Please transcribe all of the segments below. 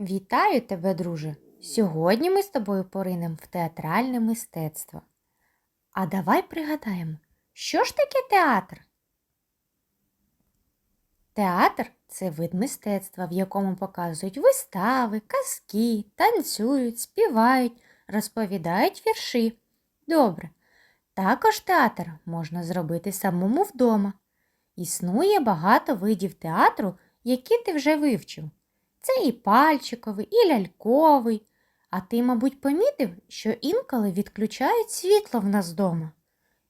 Вітаю тебе, друже! Сьогодні ми з тобою поринемо в театральне мистецтво. А давай пригадаємо, що ж таке театр? Театр це вид мистецтва, в якому показують вистави, казки, танцюють, співають, розповідають вірші. Добре. Також театр можна зробити самому вдома. Існує багато видів театру, які ти вже вивчив. Це і пальчиковий, і ляльковий. А ти, мабуть, помітив, що інколи відключають світло в нас вдома.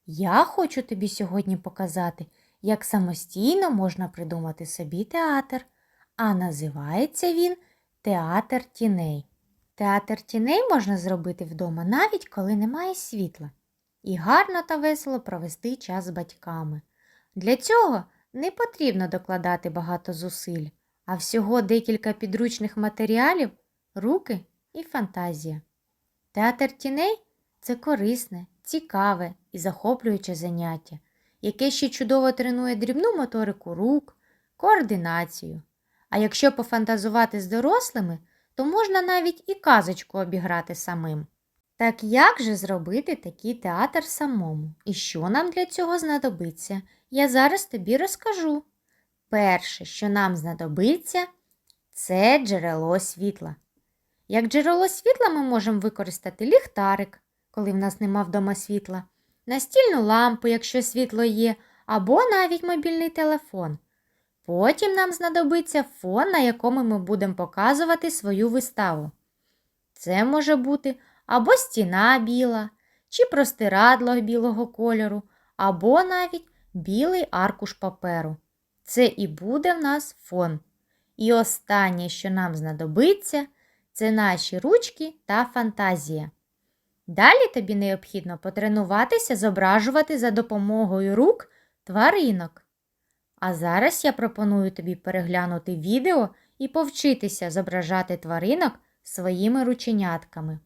Я хочу тобі сьогодні показати, як самостійно можна придумати собі театр, а називається він Театр тіней. Театр тіней можна зробити вдома навіть коли немає світла, і гарно та весело провести час з батьками. Для цього не потрібно докладати багато зусиль а всього декілька підручних матеріалів, руки і фантазія. Театр тіней це корисне, цікаве і захоплююче заняття, яке ще чудово тренує дрібну моторику рук, координацію. А якщо пофантазувати з дорослими, то можна навіть і казочку обіграти самим. Так як же зробити такий театр самому? І що нам для цього знадобиться? Я зараз тобі розкажу. Перше, що нам знадобиться, це джерело світла. Як джерело світла ми можемо використати ліхтарик, коли в нас нема вдома світла, настільну лампу, якщо світло є, або навіть мобільний телефон. Потім нам знадобиться фон, на якому ми будемо показувати свою виставу. Це може бути або стіна біла, чи простирадло білого кольору, або навіть білий аркуш паперу. Це і буде в нас фон. І останнє, що нам знадобиться, це наші ручки та фантазія. Далі тобі необхідно потренуватися зображувати за допомогою рук тваринок. А зараз я пропоную тобі переглянути відео і повчитися зображати тваринок своїми рученятками.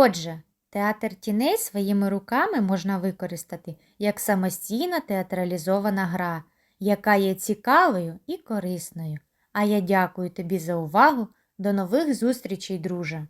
Отже, театр тіней своїми руками можна використати як самостійна театралізована гра, яка є цікавою і корисною. А я дякую тобі за увагу. До нових зустрічей, друже!